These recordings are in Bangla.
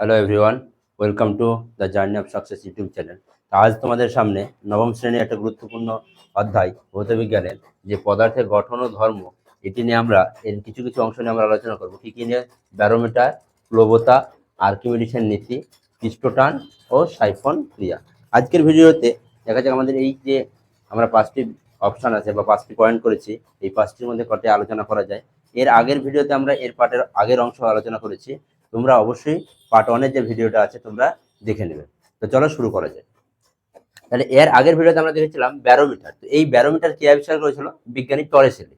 Hello everyone welcome to the journey of success YouTube channel আজ তোমাদের সামনে নবম শ্রেণির একটা গুরুত্বপূর্ণ অধ্যায়, ভৌত বিজ্ঞানের যে পদার্থের গঠন ও ধর্ম, এটি নিয়ে আমরা এর কিছু কিছু অংশ নিয়ে আমরা আলোচনা করব। কী কী নিয়ে? ব্যারোমিটার প্লবতা আর্কিমিডিসের নীতি পৃষ্ঠটান ও সাইফন ক্রিয়া। আজকের ভিডিওতে দেখা যাক আমাদের এই যে আমরা পাঁচটি অপশান আছে বা পাঁচটি পয়েন্ট করেছি, এই পাঁচটির মধ্যে কটি আলোচনা করা যায়। এর আগের ভিডিওতে আমরা এর পার্টের আগের অংশ আলোচনা করেছি তোমরা অবশ্যই পার্ট ওয়ানের যে ভিডিওটা আছে, তোমরা দেখে নেবে। তো চলো শুরু করা যায় তাহলে এর আগের ভিডিওতে আমরা দেখেছিলাম ব্যারোমিটার। তো এই ব্যারোমিটার কে আবিষ্কার করেছিল? বিজ্ঞানী টরেসেলি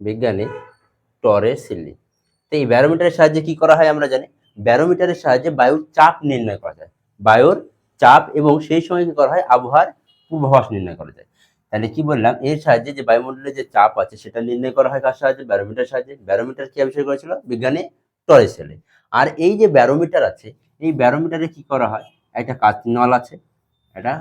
বিজ্ঞানী টরেসেলি তো এই ব্যারোমিটারের সাহায্যে কি করা হয় আমরা জানি? ব্যারোমিটারের সাহায্যে বায়ুর চাপ নির্ণয় করা যায়। বায়ুর চাপ এবং সেই সময় কি করা হয়? আবহাওয়ার পূর্বাভাস নির্ণয় করা যায়। তাহলে কি বললাম? এর সাহায্যে যে বায়ুমণ্ডলের যে চাপ আছে, সেটা নির্ণয় করা হয় কার সাহায্যে? ব্যারোমিটার সাহায্যে। ব্যারোমিটার কি আবিষ্কার করেছিল? বিজ্ঞানী টরেসেলে আর এই যে ব্যারোমিটার আছে, এই ব্যারোমিটারে কি করা হয়? একটা কাঁচ নল আছে, একটা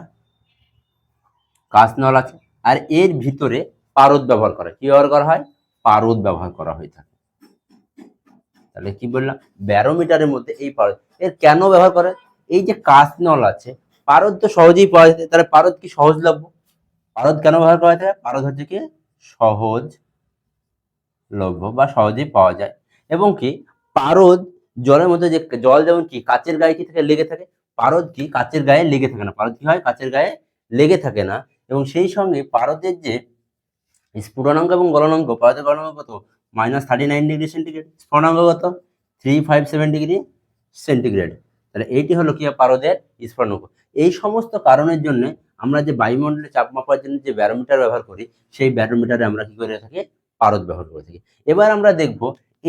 কাঁচ নল আছে, আর এর ভিতরে পারদ ব্যবহার করা কি ব্যবহার করা হয়? পারদ ব্যবহার করা হয়ে থাকে। তাহলে কি বললাম? ব্যারোমিটারের মধ্যে এই পারদ, এর কেন ব্যবহার করে এই যে কাঁচ নল আছে, পারদ তো সহজেই পাওয়া যায় তাহলে পারদ কি সহজলভ্য? পারদ কেন ব্যবহার করা যায় পারদ হচ্ছে কি? সহজ লভ্য বা সহজেই পাওয়া যায়। এবং কি? পারদ জলের মধ্যে যে জল যেমন কি, কাচের গায়ে কি থাকে, লেগে থাকে? পারদ কি, কাচের গায়ে লেগে থাকে না। পারদ কি হয়? কাচের গায়ে লেগে থাকে না। এবং সেই সঙ্গে পারদের যে স্ফুটনাঙ্ক এবং গলনাঙ্ক পারদের গলনাঙ্ক কত? Minus thirty nine degree centigrade স্ফুটনাঙ্ক কত? Three five seven degree centigrade তাহলে এইটি হলো কি পারদের স্ফুটনাঙ্ক এই সমস্ত কারণের জন্য আমরা যে বায়ুমণ্ডলে চাপ মাপার জন্য যে ব্যারোমিটার ব্যবহার করি, সেই ব্যারোমিটারে আমরা কি করে থাকি? পারদ ব্যবহার করে থাকি। এবার আমরা দেখব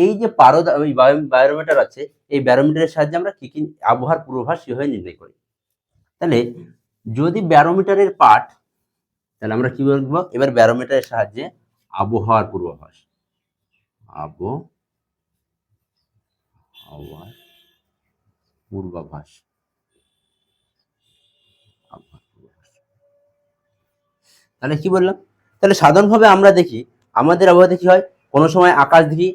এই যে পারদ ওই ব্যারোমিটার আছে, এই ব্যারোমিটারের সাহায্যে আমরা কি কি আবহাওয়ার পূর্বাভাস কীভাবে নির্ণয় করি? তাহলে যদি ব্যারোমিটারের পাঠ, তাহলে আমরা কি বলব? এবার ব্যারোমিটারের সাহায্যে আবহাওয়ার পূর্বাভাস। আবহাওয়ার পূর্বাভাস। আবহাওয়ার পূর্বাভাস। তাহলে কি বললাম? তাহলে সাধারণভাবে আমরা দেখি, আমাদের আবহাওয়াতে কি হয়? কোনো সময় আকাশ দেখি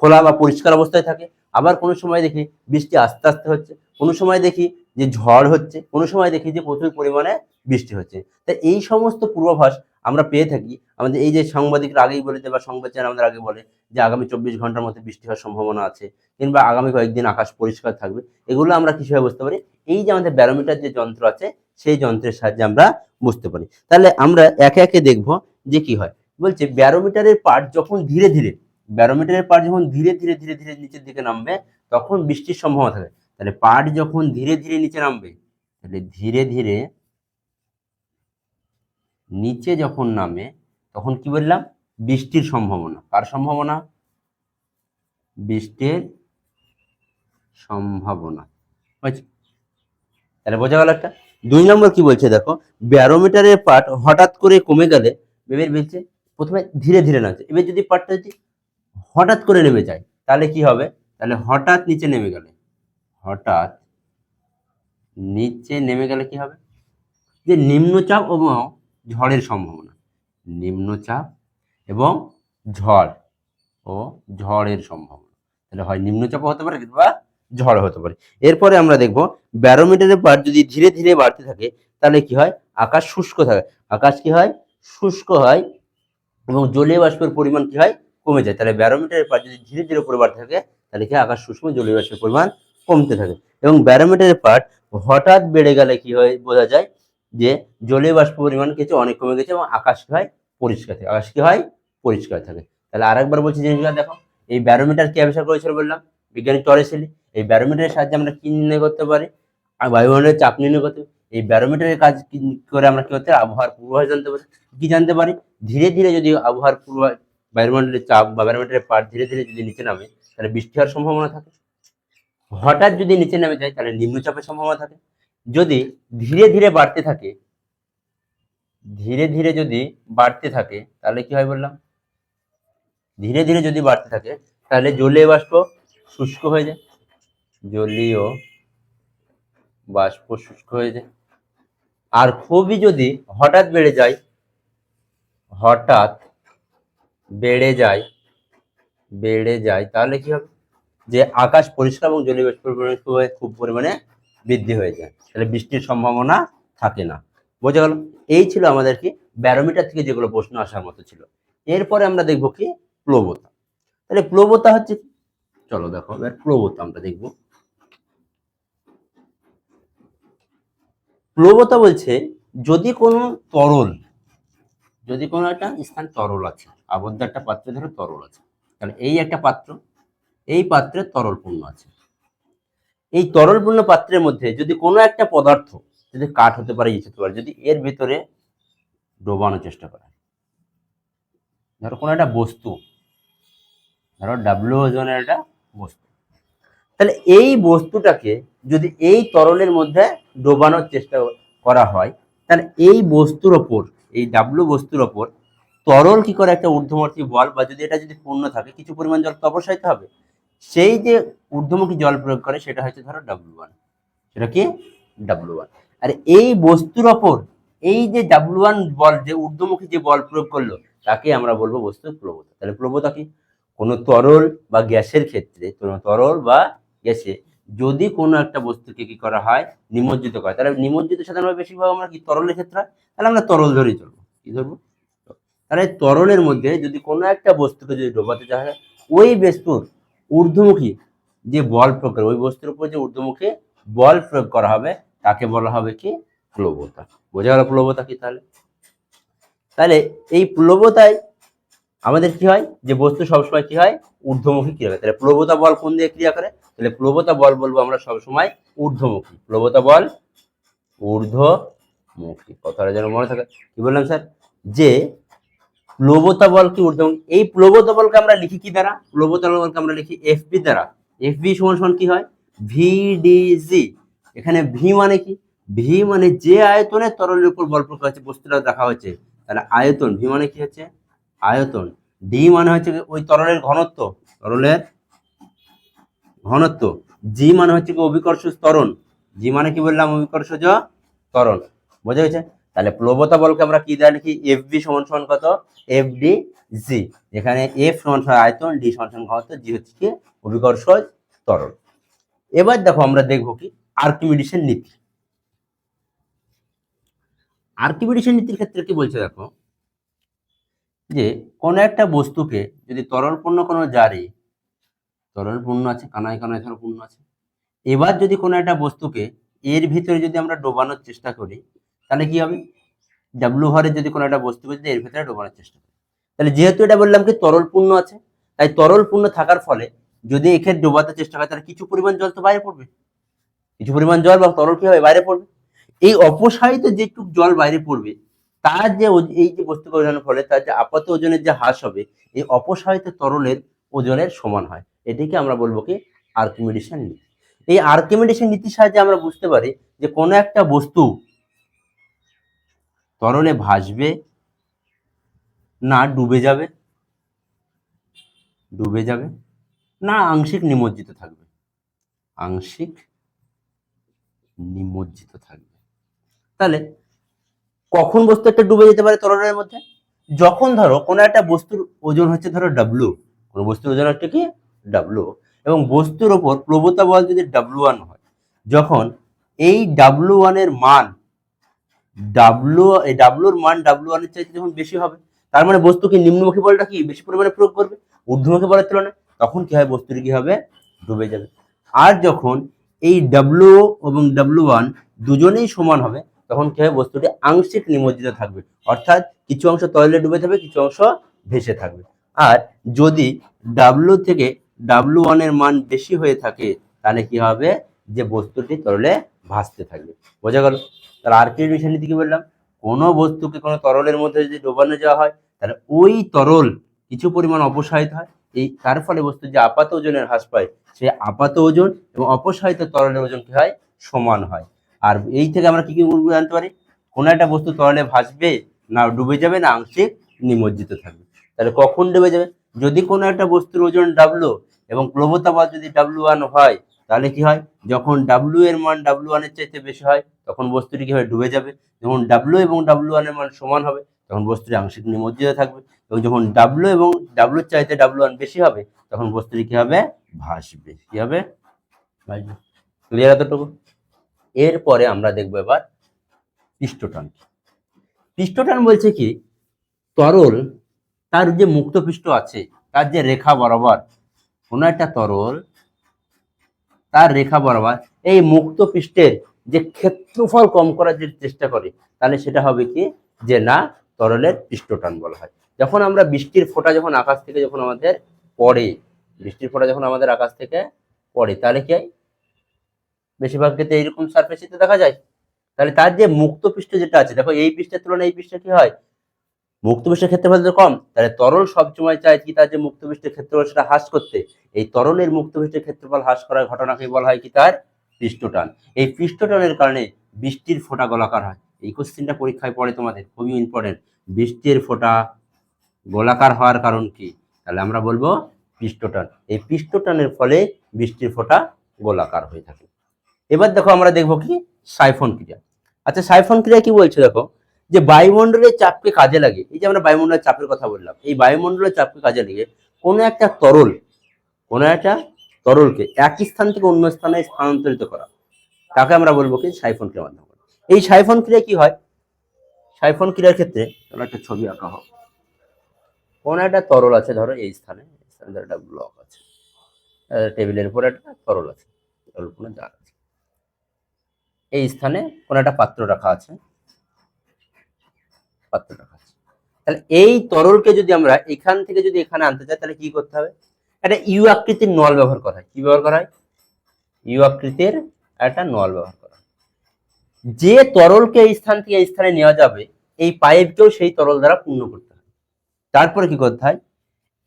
খোলা বা পরিষ্কার অবস্থায় থাকে। আবার কোনো সময় দেখি বৃষ্টি আস্তে আস্তে হচ্ছে, কোনো সময় দেখি যে ঝড় হচ্ছে, কোনো সময় দেখি যে প্রচুর পরিমাণে বৃষ্টি হচ্ছে। তা এই সমস্ত পূর্বাভাস আমরা পেয়ে থাকি। আমাদের এই যে সাংবাদিকরা আগেই বলে দেয় বা সংবাদ চ্যানেল আমাদের আগে বলে যে আগামী চব্বিশ ঘণ্টার মধ্যে বৃষ্টি হওয়ার সম্ভাবনা আছে কিংবা আগামী কয়েকদিন আকাশ পরিষ্কার থাকবে। এগুলো আমরা কীভাবে বুঝতে পারি? এই যে আমাদের ব্যারোমিটার যে যন্ত্র আছে, সেই যন্ত্রের সাহায্যে আমরা বুঝতে পারি। তাহলে আমরা একে একে দেখব যে কি হয়। বলছে ব্যারোমিটারের পার্ট যখন ধীরে ধীরে ব্যারোমিটারের পার্ট যখন ধীরে ধীরে ধীরে ধীরে নিচের দিকে নামবে, তখন বৃষ্টির সম্ভাবনা থাকে তাহলে পার্ট যখন ধীরে ধীরে নিচে নামবে, তাহলে ধীরে ধীরে নিচে যখন নামে, তখন কি বললাম? বৃষ্টির সম্ভাবনা। কার সম্ভাবনা? বৃষ্টির সম্ভাবনা। তাহলে বোঝা গেল একটা? দুই নম্বর কি বলছে দেখো, ব্যারোমিটারের পার্ট হঠাৎ করে কমে গেলে, এবার বলছে প্রথমে ধীরে ধীরে নামছে। এবার যদি পার্টটা যদি হঠাৎ করে নেমে যায়, তাহলে কি হবে? তাহলে হঠাৎ নিচে নেমে গেলে, হঠাৎ নিচে নেমে গেলে কি হবে? যে নিম্নচাপ এবং ঝড়ের সম্ভাবনা, নিম্নচাপ এবং ঝড় ও ঝড়ের সম্ভাবনা। তাহলে হয় নিম্নচাপও হতে পারে বা ঝড় হতে পারে। এরপরে আমরা দেখব ব্যারোমিটারের পার যদি ধীরে ধীরে বাড়তে থাকে, তাহলে কি হয়? আকাশ শুষ্ক থাকে। আকাশ কি হয়? শুষ্ক হয় এবং জলীয় বাষ্পের পরিমাণ কি হয়? কমে যায়। তাহলে ব্যারোমিটারের পার যদি ধীরে ধীরে উপরে বাড়তে থাকে, তাহলে কি আকাশ শুষ্ক জলীয় বাষ্পের পরিমাণ কমতে থাকে। এবং ব্যারোমিটারের পার্ট হঠাৎ বেড়ে গেলে কি হয় বোঝা যায় যে জলীয় বাষ্প পরিমাণ কিছু অনেক কমে গেছে এবং আকাশ কি হয় পরিষ্কার থাকে, আকাশ কি হয় পরিষ্কার থাকে। তাহলে আরেকবার বলছি জিনিসগুলো দেখো, এই ব্যারোমিটার কি আবিষ্কার করেছিল বললাম? বিজ্ঞানী টরেসেলি। এই ব্যারোমিটারের সাহায্যে আমরা কি নির্ণয় করতে পারি? বায়ুমণ্ডলের চাপ নির্ণয় করতে এই ব্যারোমিটারের কাজ করে আমরা কি করতে আবহাওয়ার পূর্বাভাস জানতে পারি। কি জানতে পারি? ধীরে ধীরে যদি আবহাওয়ার পূর্বাভাস বায়ুমণ্ডলের চাপ বা ব্যারোমিটারের পার ধীরে ধীরে যদি নিচে নামে, তাহলে বৃষ্টি হওয়ার সম্ভাবনা থাকে। হঠাৎ যদি নিচে নেমে যায়, তাহলে নিম্নচাপের সম্ভাবনা থাকে। যদি ধীরে ধীরে বাড়তে থাকে, ধীরে ধীরে যদি বাড়তে থাকে, তাহলে কি হয় বললাম? ধীরে ধীরে যদি বাড়তে থাকে, তাহলে জলীয় বাষ্প শুষ্ক হয়ে যায়। জলীয় বাষ্প শুষ্ক হয়ে যায়। আর খুবই যদি হঠাৎ বেড়ে যায়, হঠাৎ বেড়ে যায় বেড়ে যায়, তাহলে কি হবে? যে আকাশ পরিষ্কার এবং পরিমাণ খুব পরিমাণে বৃদ্ধি হয়ে যায়, তাহলে বৃষ্টির সম্ভাবনা থাকে না। বোঝা গেল? এই ছিল আমাদের কি? ব্যারোমিটার থেকে যেগুলো প্রশ্ন আসার মতো ছিল। এরপরে আমরা দেখব কি? প্লবতা। তাহলে প্লবতা হচ্ছে? চলো দেখো, এবার প্লবতা আমরা দেখব। প্লবতা বলছে, যদি কোনো তরল, যদি কোনো একটা স্থান তরল আছে আবদ্ধ একটা পাত্রে ধরো তরল আছে। তাহলে এই একটা পাত্র, এই পাত্রে তরল পূর্ণ আছে। এই তরলপূর্ণ পাত্রের মধ্যে যদি কোনো একটা পদার্থ, যদি কাঠ হতে পারে, ইট হতে পারে, যদি এর ভিতরে ডোবানোর চেষ্টা করে। ধরো কোনো একটা বস্তু, ধরো ডাব্লিউ ওজনের একটা বস্তু। তাহলে এই বস্তুটাকে যদি এই তরলের মধ্যে ডোবানোর চেষ্টা করা হয়, তাহলে এই বস্তুর ওপর, এই ডাব্লু বস্তুর ওপর তরল কি করে একটা ঊর্ধ্বমুখী বল বা যদি এটা যদি পূর্ণ থাকে, কিছু পরিমাণ জল তো অবশ্যই হবে সেই যে ঊর্ধ্বমুখী জল প্রয়োগ করে, সেটা হচ্ছে ধরো ডাব্লু ওয়ান সেটা কি? ডাব্লু ওয়ান আর এই বস্তুর ওপর, এই যে ডাব্লু ওয়ান বল, যে ঊর্ধ্বমুখী যে বল প্রয়োগ করল, তাকে আমরা বলব বস্তুর প্রবতা তাহলে প্লবতা কি? কোনো তরল বা গ্যাসের ক্ষেত্রে, কোনো তরল বা গ্যাসে যদি কোনো একটা বস্তুকে কি করা হয়? নিমজ্জিত করা। তাহলে নিমজ্জিত সাধারণত বেশিরভাগ আমরা কি? তরলের ক্ষেত্রে হয়। তাহলে আমরা তরল ধরেই চলবো। কি ধরবো? তাহলে তরলের মধ্যে যদি কোনো একটা বস্তুকে যদি ডোবাতে চাওয়া হয় ওই বস্তুর ঊর্ধ্বমুখী যে বল প্রয়োগ করে ওই বস্তুর উপর যে ঊর্ধ্বমুখী বল প্রয়োগ করা হবে, তাকে বলা হবে কি? প্লবতা। বোঝা গেল প্লবতা কি তাহলে? তাহলে এই প্লবতায় আমাদের কি হয়? যে বস্তু সবসময় কি হয়? ঊর্ধ্বমুখী ক্রিয়া করে। তাহলে প্লবতা বল কোন দিয়ে ক্রিয়া করে? তাহলে প্লবতা বল বলব আমরা সবসময় ঊর্ধ্বমুখী। প্লবতা বল ঊর্ধ্বমুখী। কথাটা যেন মনে থাকে। কি বললাম স্যার? যে প্লবতা বল কি ঊর্ধ্বমুখী এই প্লবতা বলকে আমরা লিখি কি দ্বারা? প্লবতা বলকে আমরা লিখি এফবি দ্বারা। এফবি সমান সমান কি হয়? ভিডিজি এখানে ভি মানে কি? ভি মানে যে আয়তনে তরলের উপর বল প্রয়োগ হচ্ছে বস্তুটা দেখা হচ্ছে তাহলে আয়তন। ভি মানে কি হচ্ছে? আয়তন। ডি মানে হচ্ছে ওই তরলের ঘনত্ব তরলের ঘনত্ব। জি মানে হচ্ছে কি অভিকর্ষ ত্বরণ। জি মানে কি বললাম? অভিকর্ষজ ত্বরণ। বোঝা গেছে? তাহলে প্লবতা বলকে আমরা কি দেওয়া লিখি? এফ বি সমান সমান কত? এফ ডি জি এখানে এফ সমান সমান আয়তন ডি সমান সমান ঘনত্ব জি হচ্ছে কি? অভিকর্ষ তরল এবার দেখো আমরা দেখব কি? আর্কিমিডিসের নীতি। আর্কিমিডিসের নীতির ক্ষেত্রে কি বলছে দেখো? যে কোনো একটা বস্তুকে যদি তরল তরলপূর্ণ কোনো জারে তরলপূর্ণ আছে, কানায় কানায় ধরো পূর্ণ আছে, এবার যদি কোনো একটা বস্তুকে এর ভিতরে যদি আমরা ডোবানোর চেষ্টা করি তাহলে কি হবে? ডাব্লু হরে যদি কোনো একটা বস্তু যদি এর ভেতরে ডোবানোর চেষ্টা করি। তাহলে যেহেতু এটা বললাম কি তরলপূর্ণ আছে, তাই তরলপূর্ণ থাকার ফলে যদি এখানে ডোবাতে চেষ্টা করে, তাহলে কিছু পরিমাণ জল তো বাইরে পড়বে। কিছু পরিমাণ জল বা তরল কি হবে? বাইরে পড়বে। এই অপসারিত যেটুক জল বাইরে পড়বে, তার যে এই যে বস্তু ওজনের ফলে তার যে আপাত ওজনের যে হ্রাস হবে, এই অপসারিত তরলের ওজনের সমান হয়। এটিকে আমরা বলব কি আর্কিমিডিসের নীতি। এই আর্কিমিডিসের নীতির সাহায্যে আমরা বুঝতে পারি যে কোনো একটা বস্তু তরলে ভাসবে না, ডুবে যাবে? ডুবে যাবে না, আংশিক নিমজ্জিত থাকবে? আংশিক নিমজ্জিত থাকবে। তাহলে কখন বস্তু একটা ডুবে যেতে পারে তরলের মধ্যে? যখন ধরো কোনো একটা বস্তুর ওজন হচ্ছে ধরো ডাব্লু কোনো বস্তুর ওজন হচ্ছে কি ডাব্লু এবং বস্তুর ওপর প্রবতা বল যদি ডাব্লু ওয়ান হয়, যখন এই ডাব্লু ওয়ানের মান ডাব্লু এই ডাব্লুর মান ডাব্লু ওয়ানের চাইতে যখন বেশি হবে, তার মানে বস্তুকে নিম্নমুখী বলটা কি? বেশি পরিমাণে প্রয়োগ করবে, ঊর্ধ্বমুখী বলের তুলনায়, তখন কি হয়? বস্তুটি কি হবে? ডুবে যাবে। আর যখন এই ডাব্লু এবং ডাব্লু ওয়ান দুজনেই সমান হবে, তখন কি হবে বস্তুটি আংশিক নিমজ্জিত থাকবে। অর্থাৎ কিছু অংশ তরলে ডুবে থাকবে কিছু অংশ ভেসে থাকবে। আর যদি ডাব্লু থেকে ডাব্লু ওয়ানের মান বেশি হয়ে থাকে, তাহলে কি হবে? যে বস্তুটি তরলে ভাসতে থাকবে। বোঝা গেল? তাহলে বিষয় নীতি কি বললাম? কোনো বস্তুকে কোনো তরলের মধ্যে যদি ডোবানো যাওয়া হয়, তাহলে ওই তরল কিছু পরিমাণ অপসারিত হয়। এই তার ফলে বস্তু যে আপাত ওজনের হ্রাস পায়, সে আপাত ওজন এবং অপসারিত তরলের ওজন কি হয়? সমান হয়। আর এই থেকে আমরা কি কি জানতে পারি? কোনো একটা বস্তু তরলে ভাসবে না ডুবে যাবে না আংশিক নিমজ্জিত থাকবে। তাহলে কখন ডুবে যাবে? যদি কোনো একটা বস্তুর ওজন ডাব্লু এবং প্লবতা বল যদি ডাব্লু ওয়ান হয় তাহলে কি হয়? যখন ডাব্লু এর মান ডাব্লু ওয়ানের চাইতে বেশি হয়, তখন বস্তুটি কি ডুবে যাবে? যখন ডাব্লু এবং ডাব্লু ওয়ানের মান সমান হবে, তখন বস্তুটি আংশিক নিমজ্জিত থাকবে। এবং যখন ডাব্লু এবং ডাব্লুর চাইতে ডাব্লু ওয়ান বেশি হবে, তখন বস্তুটি কি হবে? ভাসবে। কি হবে? ভাসবে। ক্লিয়ার এতটুকু? এরপরে আমরা দেখব এবার পৃষ্ঠটান পৃষ্ঠটান বলছে কি, তরল তার যে মুক্ত পৃষ্ঠ আছে, তার যে রেখা বরাবর কোনো একটা তরল তার রেখা বরাবর এই মুক্ত পৃষ্ঠের যে ক্ষেত্রফল কম করার যে চেষ্টা করে, তাহলে সেটা হবে কি? যে না, তরলের পৃষ্ঠটান বলা হয়। যখন আমরা বৃষ্টির ফোঁটা যখন আকাশ থেকে যখন আমাদের পড়ে, বৃষ্টির ফোঁটা যখন আমাদের আকাশ থেকে পড়ে, তাহলে কি বেশিরভাগ ক্ষেত্রে এইরকম সারফেসিতে দেখা যায়। তাহলে তার যে মুক্ত পৃষ্ঠ যেটা আছে, দেখো এই পৃষ্ঠের তুলনায় এই পৃষ্ঠে কি হয়? মুক্ত পৃষ্ঠের ক্ষেত্রফল তো কম, তাহলে তরল সবসময় চায় কি তার যে মুক্ত পৃষ্ঠের ক্ষেত্রফল সেটা হ্রাস করতে? এই তরলের মুক্ত পৃষ্ঠের ক্ষেত্রফল হ্রাস করার ঘটনাকে বলা হয় কি তার? পৃষ্ঠটান। এই পৃষ্ঠটানের কারণে বৃষ্টির ফোঁটা গোলাকার হয়। এই কোশ্চেনটা পরীক্ষায় পড়ে তোমাদের, খুবই ইম্পর্টেন্ট বৃষ্টির ফোঁটা গোলাকার হওয়ার কারণ কি? তাহলে আমরা বলব পৃষ্ঠটান। এই পৃষ্ঠটানের ফলে বৃষ্টির ফোঁটা গোলাকার হয়ে থাকে। এবার দেখো আমরা দেখব কি সাইফন ক্রিয়া। আচ্ছা সাইফন ক্রিয়া কি বলছে দেখো? যে বায়ুমণ্ডলের চাপকে কাজে লাগে, এই যে আমরা বায়ুমণ্ডলের চাপের কথা বললাম, এই বায়ুমণ্ডলের চাপকে কাজে লাগে কোনো একটা তরল, কোনো একটা তরলকে একই স্থান থেকে অন্য স্থানে স্থানান্তরিত করা। তাকে আমরা বলব কি? সাইফন ক্রিয়ার মাধ্যমে। এই সাইফন ক্রিয়া কি হয়? সাইফন ক্রিয়ার ক্ষেত্রে ধরো একটা ছবি আঁকা হোক। কোনো একটা তরল আছে, ধরো এই স্থানে স্থানে ধরো একটা ব্লক আছে। টেবিলের উপর একটা তরল আছে, তরল কোনো জার আছে। এই স্থানে কোনো একটা পাত্র রাখা আছে। রাখা আছে। তাহলে এই তরলকে যদি আমরা এখান থেকে যদি এখানে আনতে চাই, তাহলে কি করতে হবে? একটা ইউ আকৃতির নল ব্যবহার করা হয়। কি ব্যবহার করা হয়? ইউ আকৃতির একটা নল ব্যবহার করা যে তরলকে এই স্থান থেকে এই স্থানে নেওয়া যাবে, এই পাইপকেও সেই তরল দ্বারা পূর্ণ করতে হয় তারপরে কি করতে হয়?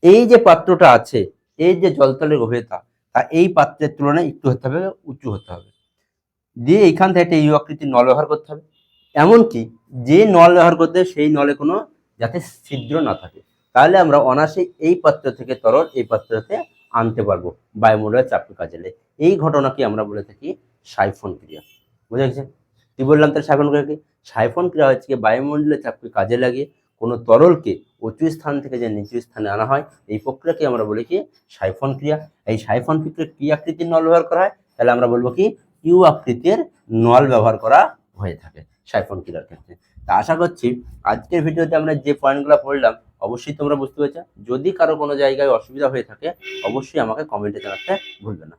এই যে পাত্রটা আছে, এই যে জলতলের গভীরতা, তা এই পাত্রের তুলনায় একটু হতে হবে, উঁচু হতে হবে। দিয়ে এইখান থেকে একটা ইউ আকৃতির নল ব্যবহার করতে হবে। এমনকি যে নল ব্যবহার করতে সেই নলে কোনো যাতে ছিদ্র না থাকে। তাহলে আমরা অনায়াসে এই পাত্র থেকে তরল এই পাত্রতে আনতে পারব বায়ুমণ্ডলের চাপকে কাজে লেগে। এই ঘটনাকে আমরা বলে থাকি সাইফন ক্রিয়া। বুঝা গেছে কি বললাম তাহলে সাইফন ক্রিয়া কি? সাইফন ক্রিয়া হচ্ছে কি, বায়ুমণ্ডলের চাপকে কাজে লাগিয়ে কোনো তরলকে উঁচু স্থান থেকে যে নিচু স্থানে আনা হয়, এই প্রক্রিয়াকে আমরা বলি কি সাইফন ক্রিয়া। এই সাইফন ক্রিয়া কি আকৃতির নল ব্যবহার করা হয়, তাহলে আমরা বলব কি ইউ আকৃতির নল ব্যবহার করা হয়ে থাকে। সাইফন কিলার ক্ষেত্রে। তা আশা করছি আজকের ভিডিওতে আমরা যে পয়েন্টগুলো পড়লাম, অবশ্যই তোমরা বুঝতে পেরেছ। যদি কারও কোনো জায়গায় অসুবিধা হয়ে থাকে, অবশ্যই আমাকে কমেন্টে জানাতে ভুলবে না।